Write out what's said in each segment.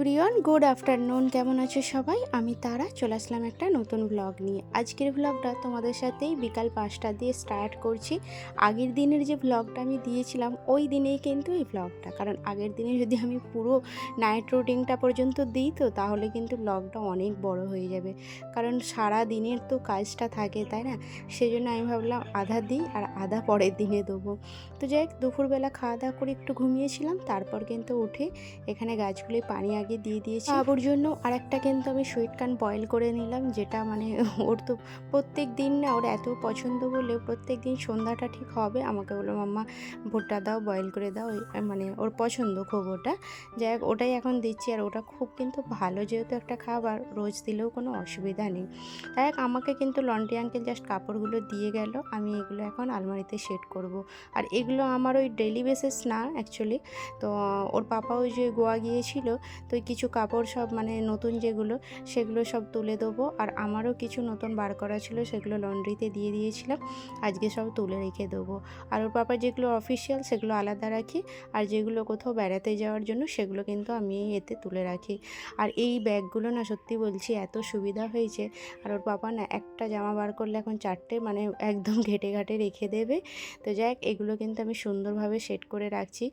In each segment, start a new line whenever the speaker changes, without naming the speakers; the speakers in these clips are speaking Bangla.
Everyone, good afternoon. কেমন আছো সবাই? আমি তারা। চলে আসলাম একটা নতুন ব্লগ নিয়ে। আজকের ব্লগটা তোমাদের সাথেই বিকাল পাঁচটা দিয়ে স্টার্ট করছি। আগের দিনের যে ব্লগটা আমি দিয়েছিলাম, ওই দিনেই কিন্তু এই ব্লগটা কারণ আগের দিনে যদি আমি পুরো নাইট রুটিনটা পর্যন্ত দিই তো, তাহলে কিন্তু ব্লগটা অনেক বড় হয়ে যাবে। কারণ সারা দিনের তো কাজটা থাকে, তাই না? সেই জন্য আমি ভাবলাম আধা দিই আর আধা পরের দিনে দেবো। তো যাই হোক, দুপুরবেলা খাওয়া দাওয়া করে একটু ঘুমিয়েছিলাম। তারপর কিন্তু উঠে এখানে গাছগুলি পানি আগে দিয়ে দিয়েছি। বাবুর জন্য আর একটা কিন্তু আমি সুইট কান বয়েল করে নিলাম, যেটা মানে ওর তো প্রত্যেক দিন না ওর এত পছন্দ বলে প্রত্যেক দিন সন্ধ্যাটা ঠিক হবে। আমাকে বলল, মাম্মা, ভুট্টা দাও বয়েল করে দাও। মানে ওর পছন্দ খুব ওটা। যাই হোক, ওটাই এখন দিচ্ছি আর ওটা খুব কিন্তু ভালো যেহেতু একটা খাবার, রোজ দিলেও কোনো অসুবিধা নেই। তাই আমাকে কিন্তু লন্ড্রি আঙ্কেল জাস্ট কাপড়গুলো দিয়ে গেল, আমি এগুলো এখন আলমারিতে সেট করব। আর এগুলো আমার ওই ডেলি বেসিস না অ্যাকচুয়ালি তো ওর পাপা ওই যে গোয়া গিয়েছিল, তো ওই কিছু কাপড় সব মানে নতুন যেগুলো, সেগুলো সব তুলে দেবো। আর আমারও কিছু নতুন বার করা ছিল, সেগুলো লন্ড্রিতে দিয়ে দিয়েছিলাম। আজকে সব তুলে রেখে দেবো। আর ওর পাপা যেগুলো অফিসিয়াল সেগুলো আলাদা রাখি। আর যেগুলো কোথাও বেড়াতে যাওয়ার জন্য, সেগুলো কিন্তু আমি এতে তুলে রাখি। আর এই ব্যাগগুলো না সত্যি বলছি, এত সুবিধা হয়েছে। আর ওর পাপা না একটা জামা বার করলে এখন চারটে মানে একদম ঘেটে ঘাটে রেখে দেবে। তো যাই এগুলো কিন্তু আমি সুন্দরভাবে সেট করে রাখছি।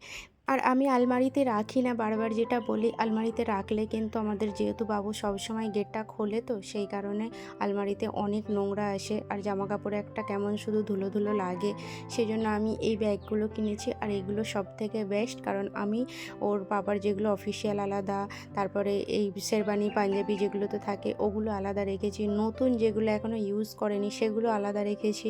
আর আমি আলমারিতে রাখি না বারবার যেটা বলি, আলমারিতে রাখলে কিন্তু আমাদের যেহেতু বাবু সবসময় গেটটা খোলে তো সেই কারণে আলমারিতে অনেক নোংরা আসে। আর জামা কাপড়ে একটা কেমন শুধু ধুলো ধুলো লাগে সেই জন্য আমি এই ব্যাগগুলো কিনেছি। আর এগুলো সব থেকে বেস্ট কারণ আমি ওর বাবার যেগুলো অফিসিয়াল আলাদা, তারপরে এই শেরবানি পাঞ্জাবি যেগুলো তো থাকে, ওগুলো আলাদা রেখেছি। নতুন যেগুলো এখনও ইউজ করেনি, সেগুলো আলাদা রেখেছি।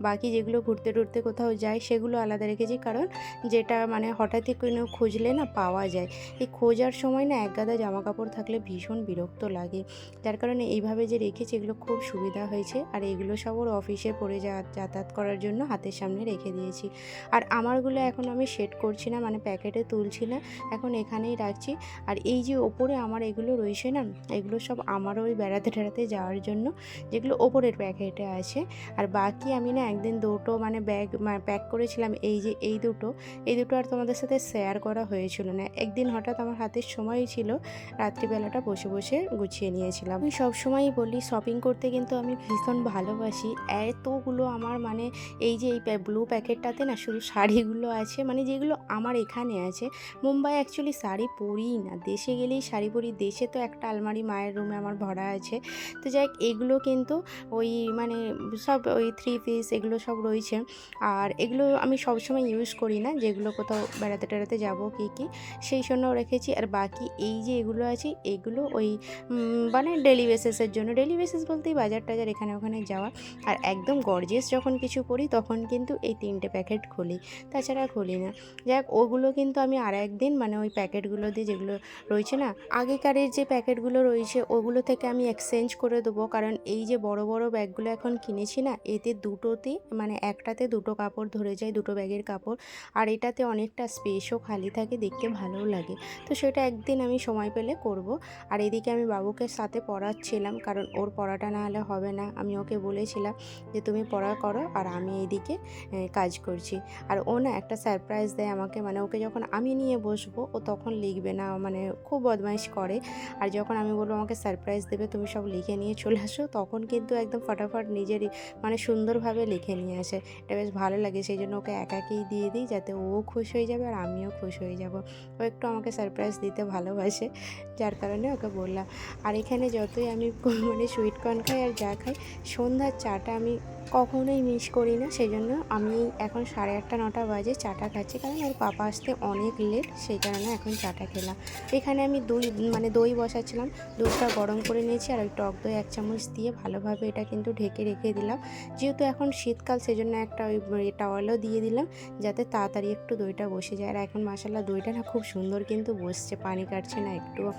বাকি যেগুলো ঘুরতে টুরতে কোথাও যায়, সেগুলো আলাদা রেখেছি। কারণ যেটা মানে হঠাৎই কোনো খুঁজলে না পাওয়া যায়। এই খোঁজার সময় না এক গাদা জামা কাপড় থাকলে ভীষণ বিরক্ত লাগে। যার কারণে এইভাবে যে রেখেছি এগুলো খুব সুবিধা হয়েছে। আর এগুলো সব ওর অফিসে পড়ে যাতায়াত করার জন্য হাতের সামনে রেখে দিয়েছি। আর আমারগুলো এখন আমি সেট করছি না মানে প্যাকেটে তুলছি না, এখন এখানেই রাখছি। আর এই যে ওপরে আমার এগুলো রয়েছে না, এগুলো সব আমারও ওই বেড়াতে টেড়াতে যাওয়ার জন্য, যেগুলো ওপরের প্যাকেটে আছে। আর বাকি আমি না একদিন দুটো মানে ব্যাগ প্যাক করেছিলাম, এই যে এই দুটো এই দুটো আর তোমাদের সাথে শেয়ার করা হয়েছিল না। একদিন হঠাৎ আমার হাতের সময় ছিল, রাত্রিবেলাটা বসে বসে গুছিয়ে নিয়েছিলাম। আমি সবসময়ই বলি শপিং করতে কিন্তু আমি ভীষণ ভালোবাসি। এতগুলো আমার মানে এই যে এই ব্লু প্যাকেটটাতে না শুধু শাড়িগুলো আছে মানে যেগুলো আমার এখানে আছে। মুম্বাই অ্যাকচুয়ালি শাড়ি পরিই না। দেশে গেলেই শাড়ি পরি। দেশে তো একটা আলমারি মায়ের রুমে আমার ভরা আছে। তো যাই এগুলো কিন্তু ওই মানে সব ওই থ্রি পিস এগুলো সব রয়েছে। আর এগুলো আমি সবসময় ইউজ করি না, যেগুলো কোথাও বেড়াতে টেড়াতে যাব কি কি? সেই জন্য রেখেছি। আর বাকি এই যে এগুলো আছে, এগুলো ওই মানে ডেলি বেসিসের জন্য। ডেলি বেসিস বলতেই বাজার টাজার এখানে ওখানে যাওয়া। আর একদম গর্জিয়াস যখন কিছু করি তখন কিন্তু এই তিনটে প্যাকেট খুলি। তাছাড়া খুলি না। যাক, ওগুলো কিন্তু আমি আর একদিন মানে ওই প্যাকেটগুলো দিয়ে যেগুলো রয়েছে না আগেকারের যে প্যাকেটগুলো রয়েছে ওগুলো থেকে আমি এক্সচেঞ্জ করে দেবো। কারণ এই যে বড় বড় ব্যাগগুলো এখন কিনেছি না, এতে দুটোতে মানে একটাতে দুটো কাপড় ধরে যায়, দুটো ব্যাগের কাপড়। আর এটাতে অনেকটা স্পেসও খালি থাকে, দেখতে ভালোও লাগে। তো সেটা একদিন আমি সময় পেলে করব। আর এদিকে আমি বাবুকে সাথে পড়াচ্ছিলাম, কারণ ওর পড়াটা না হলে হবে না। আমি ওকে বলেছিলাম যে, তুমি পড়া করো আর আমি এইদিকে কাজ করছি। আর ও না একটা সারপ্রাইজ দেয় আমাকে মানে ওকে যখন আমি নিয়ে বসবো, ও তখন লিখবে না মানে খুব বদমাইশ করে। আর যখন আমি বলব, আমাকে সারপ্রাইজ দেবে, তুমি সব লিখে নিয়ে চলে আসো, তখন কিন্তু একদম ফটাফট নিজেরই মানে সুন্দরভাবে লিখে নিয়ে আসে। এটা বেশ ভালো লাগে, সেই জন্য ওকে একাকেই দিয়ে দিই, যাতে ও খুশ হয়ে যাবে আর আমিও খুশ হয়ে যাব। ও একটু আমাকে সারপ্রাইজ দিতে ভালোবাসে, যার কারণে ওকে বললাম। আর এখানে যতই আমি মানে সুইট কর্ন খাই আর যা খাই, সন্ধ্যার চাটা আমি কখনোই মিস করি না সেই জন্য আমি এখন সাড়ে আটটা, নটা বাজে চাটা খাচ্ছি কারণ ওর পাপা আসতে অনেক লেট সেই কারণে এখন চাটা খেলাম। এখানে আমি দই মানে দই বসাচ্ছিলাম দুধটা গরম করে নিয়েছি আর ওই টক দই এক চামচ দিয়ে ভালোভাবে এটা কিন্তু ঢেকে রেখে দিলাম। যেহেতু এখন শীতকাল, সেজন্য একটা ওই টাওয়ালও দিয়ে দিলাম যাতে তাড়াতাড়ি একটু দইটা বসে যায়। আর এখন মশালা দইটা না খুব সুন্দর কিন্তু বসছে, পানি কাটছে না একটুও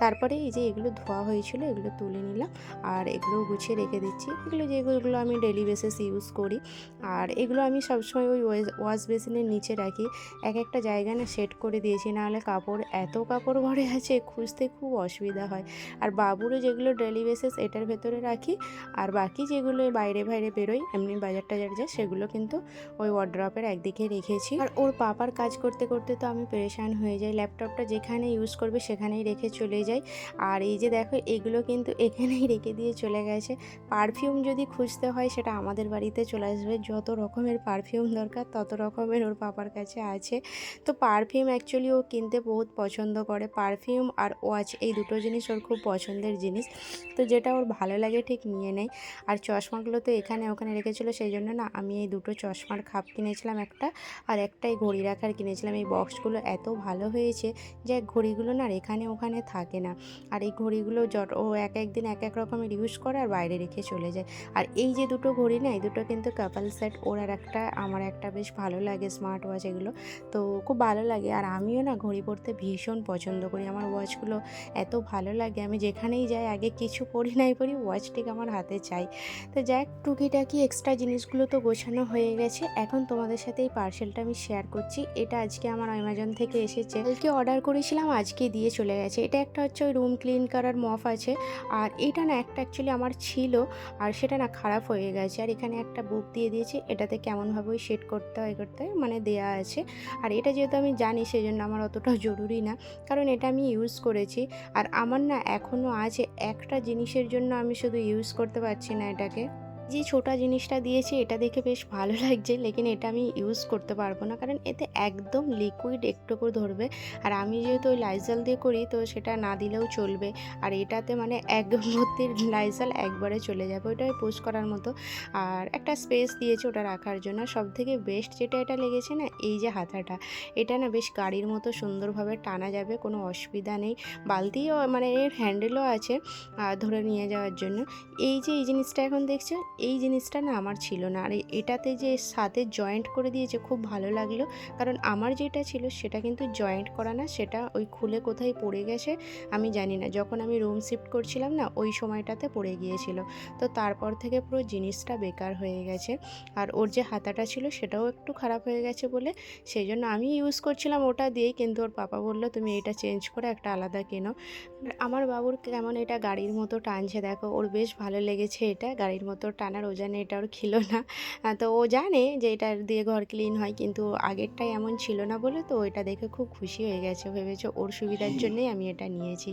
তারপরে এই যে এগুলো ধোয়া হয়েছিল, এগুলো তুলে নিলাম আর এগুলো গুছিয়ে রেখে দিচ্ছি। এগুলো যেগুলো আমি ডেলি বেসিস ইউজ করি। আর এগুলো আমি সবসময় ওই ওয়াশ বেসিনের নিচে রাখি। এক একটা জায়গা না সেট করে দিয়েছি, নাহলে কাপড়, এত কাপড় ঘরে আছে, খুঁজতে খুব অসুবিধা হয়। আর বাবুরও যেগুলো ডেলি বেসিস, এটার ভেতরে রাখি। আর বাকি যেগুলো বাইরে বাইরে বেরোই এমনি বাজার টাজার যায়, সেগুলো কিন্তু ওই ওয়ার্ড্রপের একদিকে রেখেছি। আর ওর পাপার কাজ করতে করতে তো আমি পেরেশান হয়ে যাই। ল্যাপটপটা যেখানে ইউজ করবে, সেখানেই রেখে চলে যাই। আর এই যে দেখো, এগুলো কিন্তু এখানেই রেখে দিয়ে চলে গেছে। পারফিউম যদি খুঁজতে হয়, সেটা আমাদের বাড়িতে চলে আসবে। যত রকমের পারফিউম দরকার, তত রকমের ওর পাপার কাছে আছে। তো পারফিউম অ্যাকচুয়ালি ও কিনতে বহুত পছন্দ করে। পারফিউম আর ওয়াচ এই দুটো জিনিস ওর খুব পছন্দের জিনিস। তো যেটা ওর ভালো লাগে ঠিক নিয়ে নেয়। আর চশমাগুলো তো এখানে ওখানে রেখেছিলো, সেই জন্য না আমি এই দুটো চশমার খাপ কিনেছিলাম একটা আর একটাই ঘড়ি রাখার কিনেছিলাম। এই বক্সগুলো এত ভালো হয়েছে যে ঘড়িগুলো না এখানে ওখানে থাকে না। আর এই ঘড়িগুলো জট ও এক এক দিন এক এক রকমের ইউজ করে আর বাইরে রেখে চলে যায়। আর এই যে দুটো ঘড়ি না, এই দুটো কিন্তু কাপাল সেট ওর আর একটা, আমার একটা বেশ ভালো লাগে স্মার্ট ওয়াচ এগুলো। তো খুব ভালো লাগে। আর আমিও না ঘড়ি পরতে ভীষণ পছন্দ করি। আমার ওয়াচগুলো এত ভালো লাগে। আমি যেখানেই যাই, আগে কিছু পরি নাই পরি ওয়াচটিকে আমার হাতে চাই। তো যাক, টুকিটাকি এক্সট্রা জিনিসগুলো তো গোছানো হয়ে গেছে। এখন তোমাদের সাথে এই পার্সেলটা আমি শেয়ার করছি। এটা আজকে আমার অ্যামাজন থেকে এসেছে। কালকে অর্ডার করেছিলাম আজকে দিয়ে চলে গেছে। এটা একটা হচ্ছে ওই রুম ক্লিন করার মফ আছে। আর এটা না একটা অ্যাকচুয়ালি আমার ছিল। আর সেটা না খারাপ হয়ে গেছে। আর এখানে একটা বুক দিয়ে দিয়েছি। এটাতে কেমনভাবে ওই সেট করতে হয় করতে হয় মানে দেয়া আছে। আর এটা যেহেতু আমি জানি সেই জন্য আমার অতটা জরুরি না। কারণ এটা আমি ইউজ করেছি। আর আমার না এখনও আছে একটা জিনিসের জন্য আমি শুধু ইউজ করতে পারছি না এটাকে। যে ছোটা জিনিসটা দিয়েছে, এটা দেখে বেশ ভালো লাগছে, লেকিন এটা আমি ইউজ করতে পারব না, কারণ এতে একদম লিকুইড একটুকু ধরবে। আর আমি যেহেতু ওই লাইজল দিয়ে করি, তো সেটা না দিলেও চলবে। আর এটাতে মানে এক ভর্তি লাইজল একবারে চলে যাবে ওইটা পোস্ট করার মতো। আর একটা স্পেস দিয়েছে ওটা রাখার জন্য। সব থেকে বেস্ট যেটা এটা লেগেছে না, এই যে হাতাটা, এটা না বেশ গাড়ির মতো সুন্দরভাবে টানা যাবে, কোনো অসুবিধা নেই। বালতিও মানে এর হ্যান্ডেলও আছে ধরে নিয়ে যাওয়ার জন্য। এই যে এই জিনিসটা এখন দেখছ এই জিনিসটা না আমার ছিল না। আর এটাতে যে সাথে জয়েন্ট করে দিয়েছে খুব ভালো লাগল। কারণ আমার যেটা ছিল সেটা কিন্তু জয়েন্ট করা না, সেটা ওই খুলে কোথায় পড়ে গেছে আমি জানি না। যখন আমি রুম শিফট করছিলাম না, ওই সময়টাতে পড়ে গিয়েছিল। তো তারপর থেকে পুরো জিনিসটা বেকার হয়ে গেছে। আর ওর যে হাতাটা ছিল সেটাও একটু খারাপ হয়ে গেছে বলে সেই জন্য আমি ইউজ করছিলাম ওটা দিয়েই, কিন্তু ওর পাপা বলল, তুমি এটা চেঞ্জ করে একটা আলাদা কেনো। আমার বাবুর কেমন এটা গাড়ির মতো টানছে, দেখো। ওর বেশ ভালো লেগেছে এটা গাড়ির মতো টানার ও জানে এটা ওর ছিল না। তো ও জানে যে এটা দিয়ে ঘর ক্লিন হয় কিন্তু আগেরটাই এমন ছিল না বলে তো এটা দেখে খুব খুশি হয়ে গেছে। ভেবেছে ওর সুবিধার জন্যই আমি এটা নিয়েছি।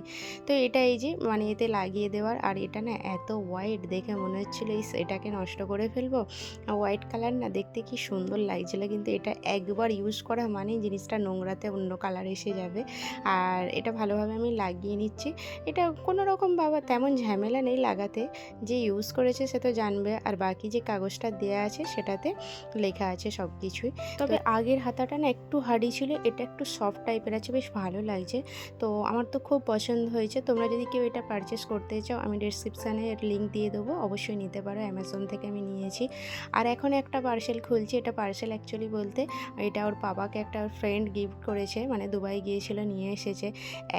তো এটা এই যে মানে এতে লাগিয়ে দেওয়ার আর এটা না এত হোয়াইট দেখে মনে হচ্ছিল এই এটাকে নষ্ট করে ফেলব? হোয়াইট কালার না দেখতে কি সুন্দর লাগছিল কিন্তু এটা একবার ইউজ করা মানেই জিনিসটা নোংরাতে অন্য কালার এসে যাবে। আর এটা ভালোভাবে আমি লাগিয়ে নিচ্ছি। এটা কোনো রকম বাবা তেমন ঝামেলা নেই লাগাতে। যে ইউজ করেছে সে তো জানবে আর বাকি যে কাগজটা দেয়া আছে সেটাতে লেখা আছে সব কিছুই তবে আগের হাতাটা না একটু হার্ডি ছিল এটা একটু সফট টাইপের আছে বেশ ভালো লাগছে। তো আমার তো খুব পছন্দ হয়েছে তোমরা যদি কেউ এটা পারচেস করতে চাও আমি ডিসক্রিপশানে লিঙ্ক দিয়ে দেবো অবশ্যই নিতে পারো অ্যামাজন থেকে আমি নিয়েছি। আর এখন একটা পার্সেল খুলছি এটা পার্সেল অ্যাকচুয়ালি বলতে এটা ওর বাবাকে একটা ফ্রেন্ড গিফট করেছে মানে দুবাই গিয়েছিল নিয়ে এসেছে।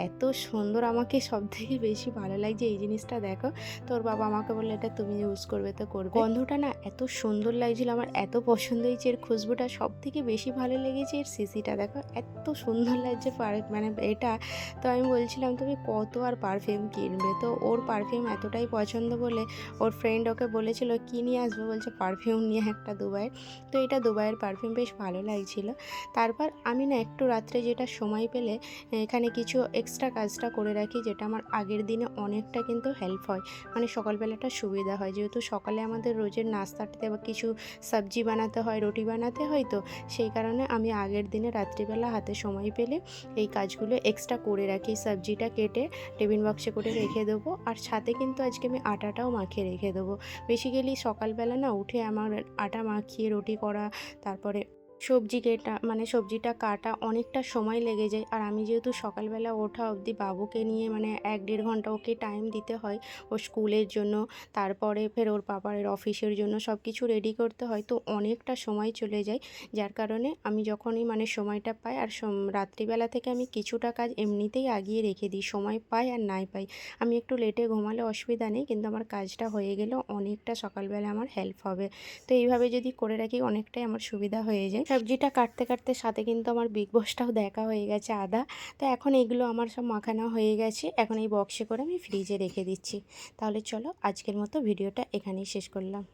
এত সুন্দর আমাকে সব থেকে বেশি ভালো লাগছে এই জিনিসটা দেখো। তোর বাবা আমাকে বলল এটা তুমি ইউজ করবে। তো করবে। গন্ধটা না এত সুন্দর লাগছিল, আমার এত পছন্দ হয়েছে এর খুশবুটা সব থেকে বেশি ভালো লেগেছে এর সিসিটা। দেখো, এত সুন্দর লাগছে মানে এটা। তো আমি বলছিলাম, তুমি কত আর পারফিউম কিনবে? তো ওর পারফিউম এতটাই পছন্দ বলে ওর ফ্রেন্ড ওকে বলেছিল, কী নিয়ে আসবে? বলছে পারফিউম নিয়ে একটা দুবাইয়ের। তো এটা দুবাইয়ের পারফিউম বেশ ভালো লাগছিল। তারপর আমি না একটু রাত্রে যেটা সময় পেলে এখানে কিছু এক্সট্রা কাজটা করে রাখি, যেটা আমার আগের দিনে অনেকটা কিন্তু হেল্প হয়। মানে সকালবেলাটা সুবিধা হয়, যেহেতু সকালে আমাদের রোজের নাস্তাটাতে বা কিছু সবজি বানাতে হয়, রুটি বানাতে হয় তো সেই কারণে আমি আগের দিনে রাত্রিবেলা হাতে সময় পেলে এই কাজগুলো এক্সট্রা করে রাখি। সবজিটা কেটে টেবিন বক্সে করে রেখে দেবো আর সাথে কিন্তু আজকে আমি আটাটাও মাখিয়ে রেখে দেবো। বেসিক্যালি সকালবেলা না উঠে আমার আটা মাখিয়ে, রুটি করা, তারপরে সবজি কেটা মানে সবজিটা কাটা অনেকটা সময় লেগে যায়। আর আমি যেহেতু সকালবেলা ওঠা অবধি বাবুকে নিয়ে মানে এক দেড় ঘণ্টা ওকে টাইম দিতে হয় ওর স্কুলের জন্য, তারপরে ফের ওর পাপার অফিসের জন্য সব কিছু রেডি করতে হয়, তো অনেকটা সময় চলে যায়। যার কারণে আমি যখনই মানে সময়টা পাই আর রাত্রিবেলা থেকে আমি কিছুটা কাজ এমনিতেই আগিয়ে রেখে দিই, সময় পাই আর নাই পাই। আমি একটু লেটে ঘুমালে অসুবিধা নেই, কিন্তু আমার কাজটা হয়ে গেলে অনেকটা সকালবেলা আমার হেল্প হবে। তো এইভাবে যদি করে রাখি, অনেকটাই আমার সুবিধা হয়ে যায়। সবজিটা কাটতে কাটতে সাথে কিন্তু আমার বিগ বসটাও দেখা হয়ে গেছে আদা। তো এখন এগুলো আমার সব মাখানো হয়ে গেছে। এখন এই বক্সে করে আমি ফ্রিজে রেখে দিচ্ছি। তাহলে চলো আজকের মতো ভিডিওটা এখানেই শেষ করলাম।